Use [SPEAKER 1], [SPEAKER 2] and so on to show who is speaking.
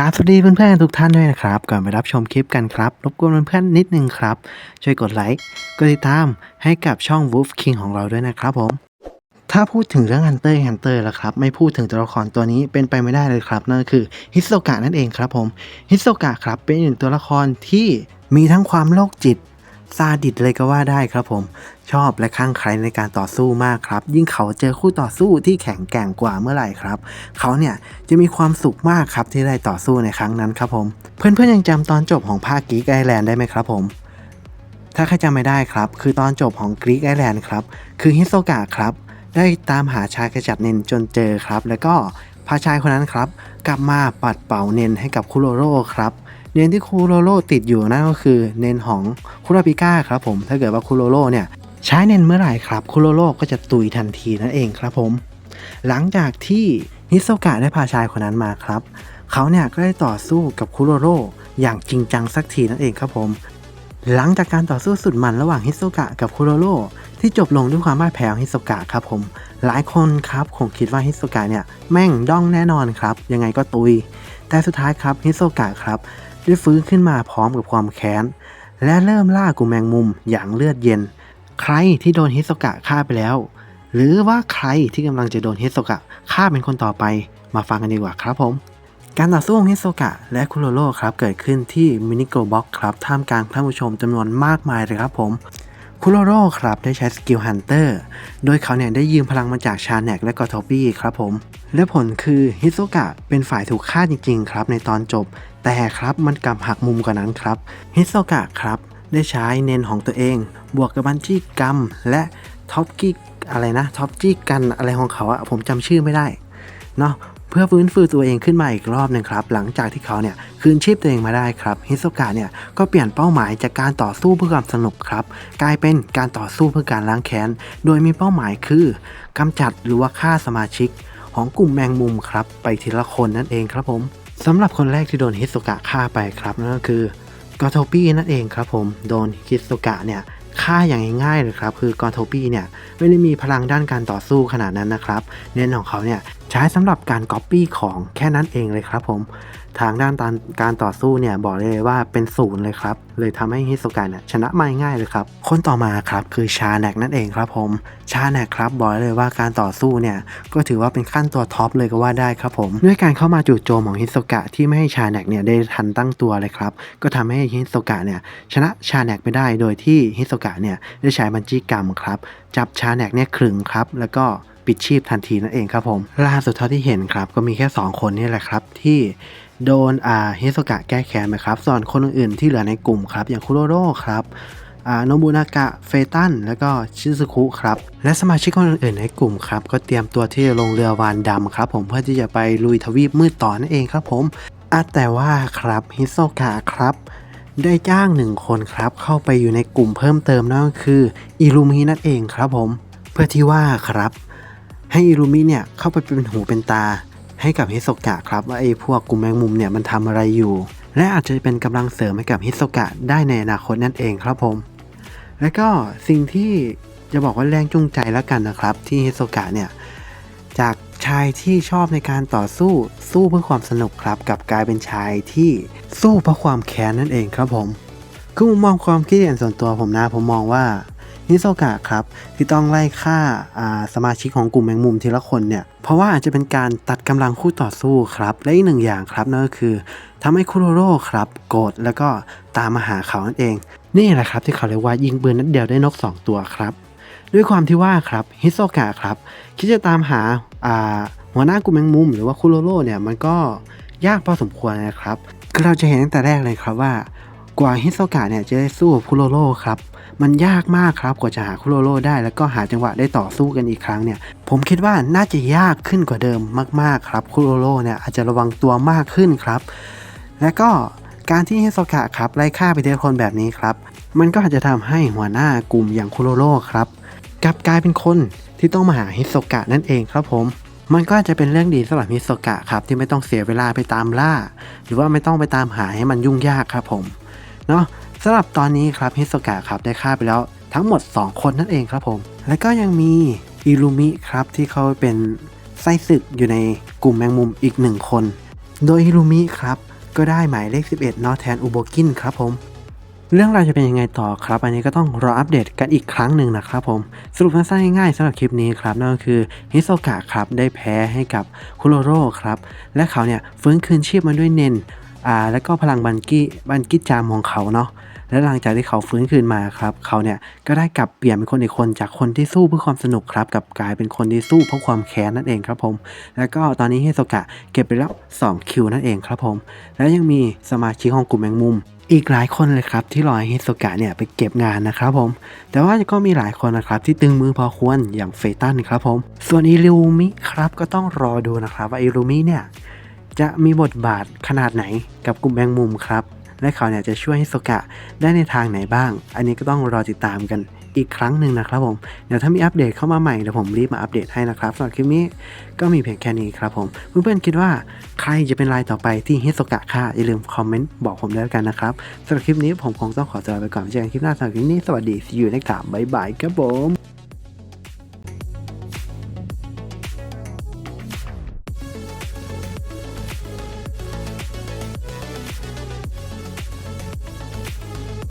[SPEAKER 1] กราบสวัสดีเพื่อนๆทุกท่านด้วยนะครับ ก่อนไปรับชมคลิปกันครับ รบกวนเพื่อนๆนิดนึงครับ ช่วยกดไลค์กดติดตามให้กับช่อง Wolf King ของเราด้วยนะครับผม ถ้าพูดถึงเรื่อง Hunter x Hunter แล้วครับ ไม่พูดถึงตัวละครตัวนี้เป็นไปไม่ได้เลยครับ นั่นก็คือฮิโซกะนั่นเองครับผมฮิโซกะครับเป็นหนึ่งตัวละครที่มีทั้งความโรคจิต ซาดิสเลยก็ว่าได้ครับผม ชอบและคลั่งไคล้ในการต่อสู้มากครับ ยิ่งเขาเจอคู่ต่อสู้ที่แข็งแกร่งกว่าเมื่อไหร่ครับ เขาเนี่ยจะมีความสุขมากครับที่ได้ต่อสู้ในครั้งนั้นครับผม เพื่อนๆยังจำตอนจบของภาคกรีกไอแลนด์ได้ไหมครับผมถ้าใครจำไม่ได้ครับ คือตอนจบของกรีกไอแลนด์ครับ คือฮิโซกะครับ ได้ตามหาชายกระจัดเนนจนเจอครับ แล้วก็พาชายคนนั้นครับ กลับมาปัดเป่าเนนให้กับคุโรโร่ครับ เนนที่คุโรโรติดอยู่นั่นก็คือเนนของคุราปิก้าครับผม ถ้าเกิดว่าคุโรโรเนี่ยใช้เนนเมื่อไหร่ครับคุโรโรก็จะตุยทันทีนั่นเองครับผม หลังจากที่ฮิโซกะได้พาชายคนนั้นมาครับ เขาเนี่ยก็ได้ต่อสู้กับคุโรโรอย่างจริงจังสักทีนั่นเองครับผม หลังจากการต่อสู้สุดมันระหว่างฮิโซกะกับคุโรโรที่จบลงด้วยความพ่ายแพ้ของฮิโซกะครับผม หลายคนครับคงคิดว่าฮิโซกะเนี่ยแม่งด้องแน่นอนครับ ยังไงก็ตุย แต่สุดท้ายครับฮิโซกะครับ ได้ฟื้นขึ้นมาพร้อมกับความแค้น และเริ่มล่ากลุ่มแมงมุมอย่างเลือดเย็น ใครที่โดนฮิโซกะฆ่าไปแล้ว หรือว่าใครที่กำลังจะโดนฮิโซกะฆ่าเป็นคนต่อไป มาฟังกันดีกว่าครับผมการต่อสู้ของฮิโซกะและคุโรโร่ครับเกิดขึ้นที่มินิโกบ็อกครับท่ามกลางท่านผู้ชมจำนวนมากมายเลยครับผม คุโรโร่ครับได้ใช้สกิลฮันเตอร์ โดยเขาเนี่ยได้ยืมพลังมาจากชาแนกและก็ทอปปี้ครับผม และผลคือฮิโซกะเป็นฝ่ายถูกฆ่าจริงๆครับในตอนจบ แต่ครับมันกลับหักมุมกว่านั้นครับฮิโซกะครับได้ใช้เนนของตัวเอง บวกกับบันจี้กัมและท็อปกี้อะไรนะท็อปจี้กันอะไรของเขาอะผมจำชื่อไม่ได้เนาะ เพื่อฟื้นฟูตัวเองขึ้นมาอีกรอบหนึ่งครับ หลังจากที่เขาเนี่ยคืนชีพตัวเองมาได้ครับฮิโซกะเนี่ยก็เปลี่ยนเป้าหมายจากการต่อสู้เพื่อความสนุกครับ กลายเป็นการต่อสู้เพื่อการล้างแค้น โดยมีเป้าหมายคือกำจัดหรือว่าฆ่าสมาชิก ของกลุ่มแมงมุมครับ ไปทีละคนนั่นเองครับผมสำหรับคนแรกที่โดนฮิโซกะฆ่าไปครับนั่นก็คือกอโทปี้นั่นเองครับผมโดนฮิโซกะเนี่ยฆ่าอย่างง่ายๆเลยครับ คือกอโทปี้เนี่ยไม่ได้มีพลังด้านการต่อสู้ขนาดนั้นนะครับ เน้นของเขาเนี่ยใช้สำหรับการก๊อปปี้ของแค่นั้นเองเลยครับผม ทางด้านการต่อสู้เนี่ยบอกเลยว่าเป็นศูนย์เลยครับ เลยทำให้ฮิสโซกะเนี่ยชนะไม่ง่ายเลยครับ คนต่อมาครับคือชาแนกนั่นเองครับผม ชาแนกครับบอกเลยว่าการต่อสู้เนี่ยก็ถือว่าเป็นขั้นตัวท็อปเลยก็ว่าได้ครับผม ด้วยการเข้ามาจู่โจมของฮิสโซกะที่ไม่ให้ชาแนกเนี่ยได้ทันตั้งตัวเลยครับ ก็ทำให้ฮิสโซกะเนี่ยชนะชาแนกไปได้โดยที่ฮิสโซกะเนี่ยได้ใช้บัญชีกรรมครับ จับชาแนกเนี่ยขรึงครับ แล้วก็ ปิดชีพทันทีนั่นเองครับผมล่าสุดเท่าที่เห็นครับก็มีแค่ 2 คนนี่แหละครับที่โดนอ่าฮิโซกะแก้แค้นไปครับ ส่วนคนอื่นๆที่เหลือในกลุ่มครับ อย่างคุโรโร่ครับโนบุนากะ เฟตัน แล้วก็ชิซุคุครับ และสมาชิกคนอื่นๆในกลุ่มครับ ก็เตรียมตัวที่จะลงเรือวานดำครับผมเพื่อที่จะไปลุยทวีปมืดต่อนั่นเองครับผมแต่ว่าครับฮิโซกะครับ ได้จ้างหนึ่งคนครับเข้าไปอยู่ในกลุ่มเพิ่มเติมนั่นก็คืออิลูมินั่นเองครับผม เพื่อที่ว่าครับ ให้อิลูมิเนี่ยเข้าไปเป็นหูเป็นตา ให้กับฮิโซกะครับว่าไอ้พวกกลุ่มแมงมุมเนี่ยมันทำอะไรอยู่ และอาจจะเป็นกำลังเสริมให้กับฮิโซกะได้ในอนาคตนั่นเองครับผม และก็สิ่งที่จะบอกว่าแรงจูงใจแล้วกันนะครับ ที่ฮิโซกะเนี่ยจากชายที่ชอบในการต่อสู้สู้เพื่อความสนุกครับกับกลายเป็นชายที่สู้เพราะความแค้นนั่นเองครับผมคือมุมมองความคิดเห็นส่วนตัวผมนะผมมองว่า ฮิโซกะครับที่ต้องไล่ฆ่าาสมาชิกของกลุ่มแมงมุมทีละคนเนี่ยเพราะว่าอาจจะเป็นการตัดกำลังคู่ต่อสู้ครับ และอีกหนึ่งอย่างครับนั่นก็คือทำให้คุโรโร่ครับโกรธแล้วก็ตามมาหาเขานั่นเอง นี่แหละครับที่เขาเรียกว่ายิงปืนนัดเดียวได้นก 2 ตัวครับ ด้วยความที่ว่าครับฮิโซกะครับคิดจะตามหาาหัวหน้ากลุ่มแมงมุม หรือว่าคุโรโร่เนี่ยมันก็ยากพอสมควรนะครับคือเราจะเห็นตั้งแต่แรกเลยครับว่ากว่าฮิโซกะเนี่ยจะได้สู้กับคุโรโร่ครับ มันยากมากครับกว่าจะหาคุโรโร่ได้ แล้วก็หาจังหวะได้ต่อสู้กันอีกครั้งเนี่ย ผมคิดว่าน่าจะยากขึ้นกว่าเดิมมากๆครับคุโรโร่เนี่ยอาจจะระวังตัวมากขึ้นครับ และก็การที่ฮิโซกะครับไล่ฆ่าไปทีละคนแบบนี้ครับ มันก็อาจจะทำให้หัวหน้ากลุ่มอย่างคุโรโร่ครับกลับกลายเป็นคนที่ต้องมาหาฮิโซกะนั่นเองครับผม มันก็อาจจะเป็นเรื่องดีสำหรับฮิโซกะครับที่ไม่ต้องเสียเวลาไปตามล่า หรือว่าไม่ต้องไปตามหาให้มันยุ่งยากครับผม เนาะ สำหรับตอนนี้ครับฮิโซกะครับได้ฆ่าไปแล้วทั้งหมด 2 คนนั่นเองครับผม และก็ยังมีอิลูมิครับที่เขาเป็นไส้ศึกอยู่ในกลุ่มแมงมุมอีกหนึ่งคน โดยฮิรุมิครับก็ได้หมายเลข 11เนอแทนอุโบกินครับผม เรื่องราวจะเป็นยังไงต่อครับ อันนี้ก็ต้องรออัปเดตกันอีกครั้งหนึ่งนะครับผม สรุปสั้นๆง่ายๆสำหรับคลิปนี้ครับ นั่นก็คือฮิโซกะครับได้แพ้ให้กับคุโรโร่ครับ และเขาเนี่ยฟื้นคืนชีพมาด้วยเนนอ่าแล้วก็พลังบันกี้บันกี้จามของเขาเนาะ และหลังจากที่เขาฟื้นคืนมาครับ เขาเนี่ยก็ได้กลับเปลี่ยนเป็นคนอีกคนจากคนที่สู้เพื่อความสนุกครับกับกลายเป็นคนที่สู้เพราะความแค้นนั่นเองครับผม แล้วก็ตอนนี้เฮโซกะเก็บไปแล้ว2คิวนั่นเองครับผม และยังมีสมาชิกของกลุ่มแมงมุมอีกหลายคนเลยครับที่รอให้ฮิโซกะเนี่ยไปเก็บงานนะครับผม แต่ว่าก็มีหลายคนนะครับที่ตึงมือพอควรอย่างเฟตันครับผม ส่วนอิรูมิครับก็ต้องรอดูนะครับว่าอิรูมิเนี่ยจะมีบทบาทขนาดไหนกับกลุ่มแมงมุมครับ และเขาเนี่ยจะช่วยให้โซกะได้ในทางไหนบ้าง อันนี้ก็ต้องรอติดตามกันอีกครั้งหนึ่งนะครับผม เดี๋ยวถ้ามีอัปเดตเข้ามาใหม่เดี๋ยวผมรีบมาอัปเดตให้นะครับสำหรับคลิปนี้ก็มีเพียงแค่นี้ครับผม เพื่อนๆคิดว่าใครจะเป็นรายต่อไปที่ฮิโซกะค่ะ อย่าลืมคอมเมนต์บอกผมด้วยแล้วกันนะครับสำหรับคลิปนี้ผมคงต้องขอตัวไปก่อนเจอกันคลิปหน้าสำหรับคลิปนี้สวัสดี see you next time บ๊ายบายครับผม